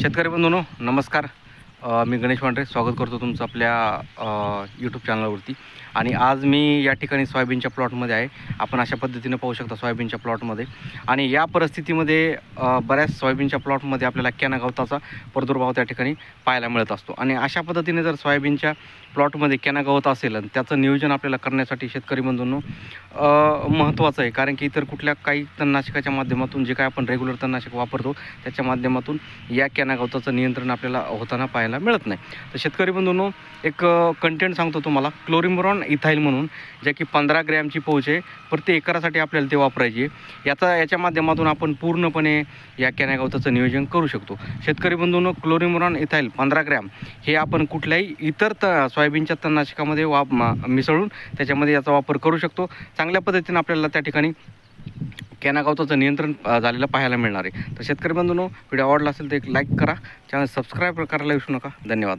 शेतकरी बंधूनो नमस्कार. मी गणेश मांढरे स्वागत करतो तुमचं आपल्या यूट्यूब चॅनलवरती आणि आज मी या ठिकाणी सोयाबीनच्या प्लॉटमध्ये आहे. आपण अशा पद्धतीनं पाहू शकता सोयाबीनच्या प्लॉटमध्ये आणि या परिस्थितीमध्ये बऱ्याच सोयाबीनच्या प्लॉटमध्ये आपल्याला कॅना गवताचा प्रादुर्भाव त्या ठिकाणी पाहायला मिळत असतो. आणि अशा पद्धतीने जर सोयाबीनच्या प्लॉटमध्ये कॅना गवत असेल आणि त्याचं नियोजन आपल्याला करण्यासाठी शेतकरी बंधूंनो महत्त्वाचं आहे. कारण की इतर कुठल्या काही तणनाशकाच्या माध्यमातून जे काय आपण रेग्युलर तणनाशक वापरतो त्याच्या माध्यमातून या कॅना गवताचं नियंत्रण आपल्याला होताना पाहायला मिळत नाही. तर शेतकरी बंधूंनो एक कंटेंट सांगतो तुम्हाला. क्लोरिमोरॉन इथाईल म्हणून ज्या की पंधरा ग्रॅमची पोच आहे प्रति एकरासाठी आपल्याला ते वापरायची आहे. याचा याच्या माध्यमातून आपण पूर्णपणे या कॅना गवताचं नियोजन करू शकतो. शेतकरी बंधूंनो क्लोरिमोरॉन इथाईल पंधरा ग्रॅम हे आपण कुठल्याही इतर त सोयाबीनच्या तणनाशकामध्ये वाप मिसळून त्याच्यामध्ये याचा वापर करू शकतो. चांगल्या पद्धतीनं आपल्याला त्या ठिकाणी कॅना गवताचं नियंत्रण झालेलं पाहायला मिळणार आहे. तर शेतकरी बंधूंनो व्हिडिओ आवडला असेल तर एक लाईक करा. चॅनल सबस्क्राईब करायला विसरू नका. धन्यवाद.